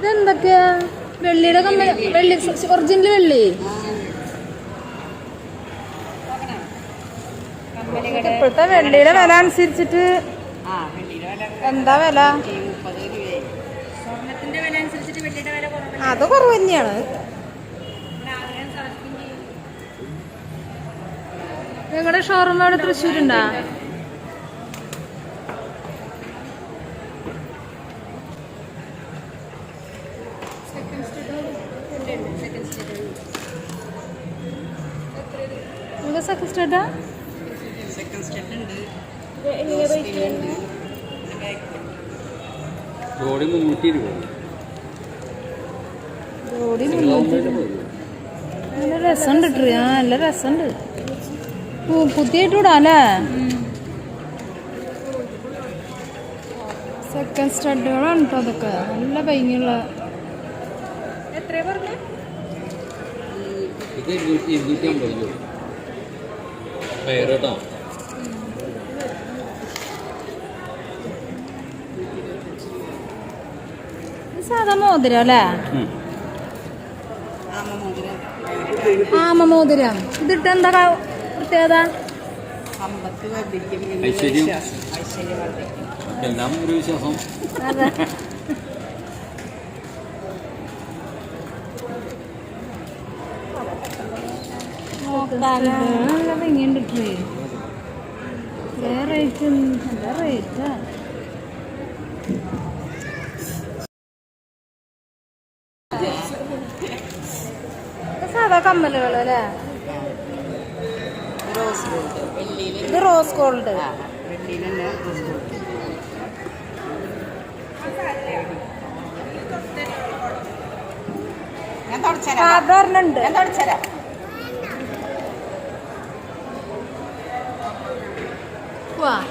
ഇതെന്തൊക്കെയാ? വെള്ളിയുടെ കമ്മൽ വെള്ളി ഒറിജിനൽ വെള്ളി? ഇപ്പോഴത്തെ വെള്ളിയുടെ വില അനുസരിച്ചിട്ട് എന്താ വില? അത് കുറവ് തന്നെയാണ്. നിങ്ങളുടെ ഷോറൂം അവിടെ തൃശ്ശൂരുണ്ടാ? നിങ്ങൾക്ക് സെക്കൻഡ് സ്റ്റേറ്റാ സെക്കൻഡ് സ്റ്റാർട്ട് ഉണ്ട്. ജോഡി മുന്നൂറ്റി ഇരുപത്. ജോഡി നല്ല രസമുണ്ട് ട്രീ ആ നല്ല രസമുണ്ട്. പുതിയായിട്ട് വിടാം അല്ലേ? സെക്കൻഡ് സ്റ്റഡുകളാണ് കേട്ടോ അതൊക്കെ. നല്ല ഭംഗിയുള്ള. എത്രയാ പറഞ്ഞേ? ഇത് ഇരുന്നൂറ്റി അമ്പത് രൂപ. ഫയർ കേട്ടോ ഇത് സാധാ മോതിരം അല്ലേ? ആമ മോതിരം ആമ മോതിരം. ഇതിട്ട് എന്താ പ്രത്യേകത. ഐശ്വര്യം. എല്ലാം ഒരു വിശ്വാസം. ഭംഗിയുണ്ട് ട്രീ റേറ്റ് നല്ല റേറ്റാ സാധാ കമ്മലുകൾ അല്ലേ? വെള്ളിയിൽ ഇത് റോസ് ഗോൾഡ് സാധാരണ ഉണ്ട്. ഞാൻ തുടച്ചരാം 와